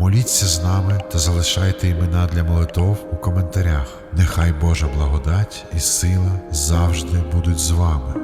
Моліться з нами та залишайте імена для молитов у коментарях. Нехай Божа благодать і сила завжди будуть з вами.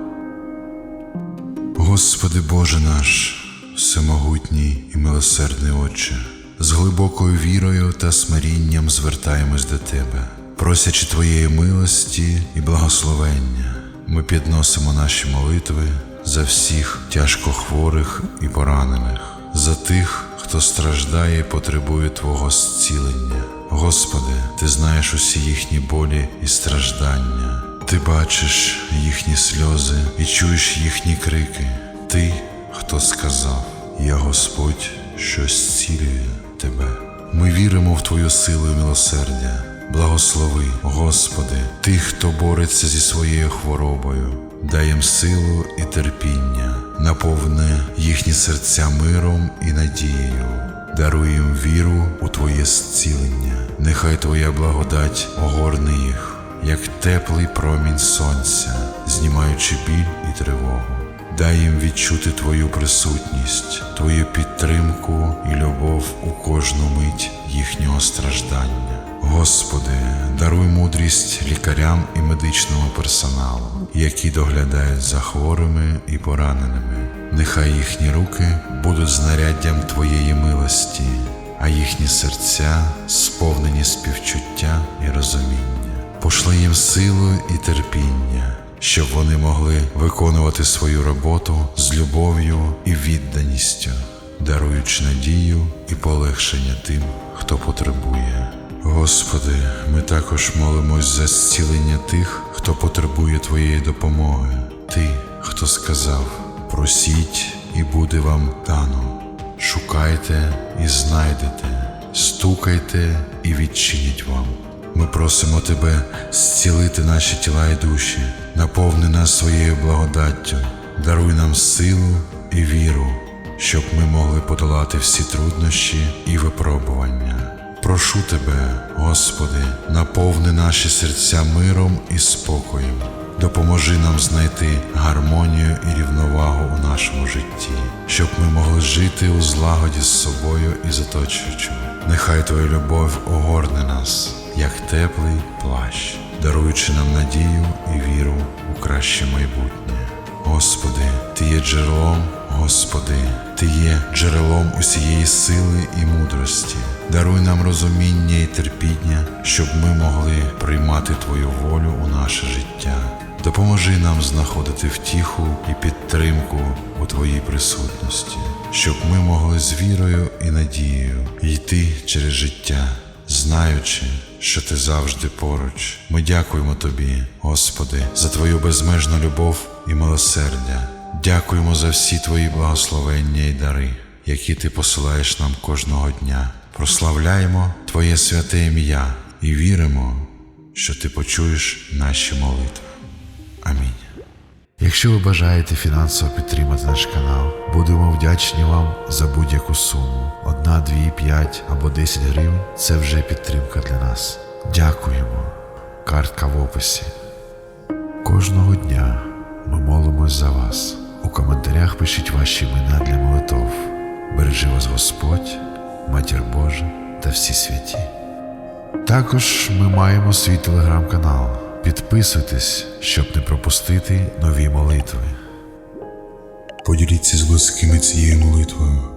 Господи Боже наш, всемогутній і милосердний Отче, з глибокою вірою та смирінням звертаємось до Тебе, просячи Твоєї милості і благословення, ми підносимо наші молитви за всіх тяжко хворих і поранених, за тих, хто страждає і потребує Твого зцілення. Господи, Ти знаєш усі їхні болі і страждання. Ти бачиш їхні сльози і чуєш їхні крики. Ти, хто сказав, я Господь, що зцілює тебе. Ми віримо в Твою силу і милосердя. Благослови, Господи, тих, хто бореться зі своєю хворобою, дай їм силу і терпіння, наповни їхні серця миром і надією, даруй їм віру у Твоє зцілення. Нехай Твоя благодать огорне їх як теплий промінь сонця, знімаючи біль і тривогу. Дай їм відчути Твою присутність, Твою підтримку і любов у кожну мить їхнього страждання. Господи, даруй мудрість лікарям і медичному персоналу, які доглядають за хворими і пораненими. Нехай їхні руки будуть знаряддям Твоєї милості, а їхні серця сповнені співчуття і розуміння. Пошли їм силу і терпіння, щоб вони могли виконувати свою роботу з любов'ю і відданістю, даруючи надію і полегшення тим, хто потребує. Господи, ми також молимось за зцілення тих, хто потребує Твоєї допомоги. Ти, хто сказав: просіть, і буде вам дано. Шукайте і знайдете, стукайте і відчинять вам. Ми просимо Тебе зцілити наші тіла і душі, наповни нас своєю благодаттю, даруй нам силу і віру, щоб ми могли подолати всі труднощі і випробування. Прошу Тебе, Господи, наповни наші серця миром і спокоєм. Допоможи нам знайти гармонію і рівновагу у нашому житті, щоб ми могли жити у злагоді з собою і з оточуючими. Нехай Твоя любов огорне нас, як теплий плащ, даруючи нам надію і віру у краще майбутнє. Господи, Ти є джерелом, Господи, Ти є джерелом усієї сили і мудрості. Даруй нам розуміння і терпіння, щоб ми могли приймати Твою волю у наше життя. Допоможи нам знаходити втіху і підтримку у Твоїй присутності, щоб ми могли з вірою і надією йти через життя, знаючи, що ти завжди поруч. Ми дякуємо Тобі, Господи, за Твою безмежну любов і милосердя. Дякуємо за всі Твої благословення і дари, які Ти посилаєш нам кожного дня. Прославляємо Твоє святе ім'я і віримо, що Ти почуєш наші молитви. Амінь. Якщо ви бажаєте фінансово підтримати наш канал, будемо вдячні вам за будь-яку суму. 1, 2, 5 або 10 гривень це вже підтримка для нас. Дякуємо. Картка в описі. Кожного дня ми молимось за вас. У коментарях пишіть ваші імена для молитов. Бережи вас Господь, Матір Божа та всі святі. Також ми маємо свій телеграм-канал. Підписуйтесь, щоб не пропустити нові молитви. Поділіться з близькими цією молитвою.